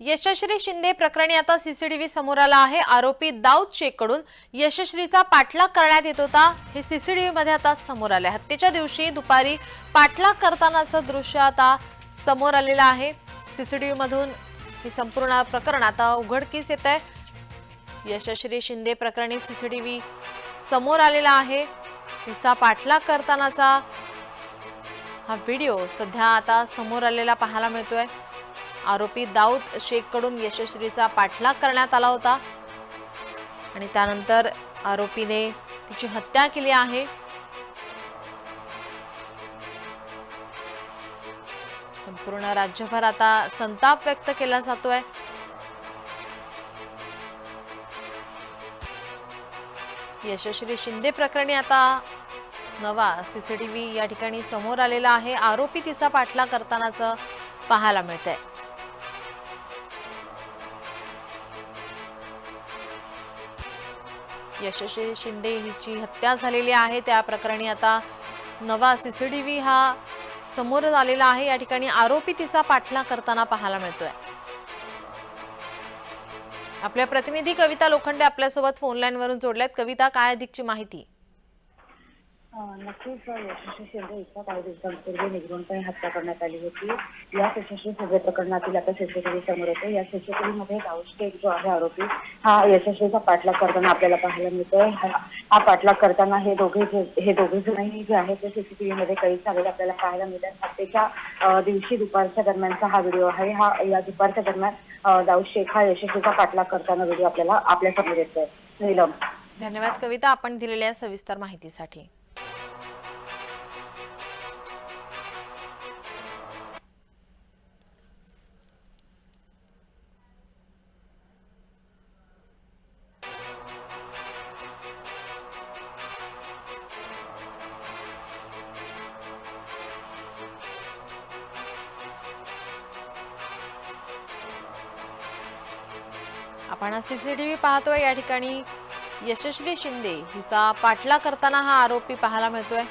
यशश्री शिंदे प्रकरणी आता सीसीटीव्ही समोर आला आहे. आरोपी दाऊद शेखकडून यशश्रीचा पाठलाग करण्यात येत होता. हे सीसीटीव्ही मध्ये आता समोर आले. हत्येच्या दिवशी दुपारी पाठलाग करतानाचं दृश्य आता समोर आलेलं आहे. सीसीटीव्ही मधून ही संपूर्ण प्रकरण आता उघडकीस येत आहे. यशश्री शिंदे प्रकरणी सीसीटीव्ही समोर आलेला आहे. तिचा पाठलाग करतानाचा हा व्हिडिओ सध्या आता समोर आलेला पाहायला मिळतोय. आरोपी दाऊद शेखकडून यशस्वीचा पाठलाग करण्यात आला होता. आणि त्यानंतर आरोपीने तिची हत्या केली आहे. संपूर्ण राज्यभर आता संताप व्यक्त केला जातोय. यशस्वी शिंदे प्रकरणी आता नवा सीसीटीव्ही या ठिकाणी समोर आलेला आहे. आरोपी तिचा पाठलाग करतानाचं पाहायला मिळतंय. यशस्वी शिंदे हिची हत्या झालेली आहे. त्या प्रकरणी आता नवा सीसीटीव्ही हा समोर आलेला आहे. या ठिकाणी आरोपी तिचा पाठलाग करताना पाहायला मिळतोय. आपल्या प्रतिनिधी कविता लोखंडे आपल्यासोबत फोन वरून जोडल्यात. कविता काय अधिकची माहिती? नक्कीच यशस्वी शिंदे हिचा काही दिवसांपूर्वी निर्घृणपणे हत्या करण्यात आली होती. या यशस्वी शिंदे प्रकरणातील आता सीसीटीव्ही समोर येतो. या सीसीटीव्ही मध्ये दाऊद जो आहे आरोपी हा यशस्वीचा पाठलाग करताना आपल्याला पाहायला मिळतोय. हा पाठलाग करताना हे दोघे हे दोघे जणही जे आहेत ते सीसीटीव्ही मध्ये कैद झालेले आपल्याला पाहायला मिळतात. हत्येच्या दिवशी दुपारच्या दरम्यानचा हा व्हिडिओ आहे. हा या दुपारच्या दरम्यान अं, दाऊद शेख हा यशस्वीचा पाठलाग करताना व्हिडिओ आपल्याला आपल्यासमोर येतोय. नीलम. धन्यवाद कविता. आपण दिलेल्या सविस्तर माहितीसाठी. आपण सीसीटीव्ही पाहतोय या ठिकाणी यशस्वी शिंदे हिचा पाठलाग करताना हा आरोपी पाहायला मिळतोय.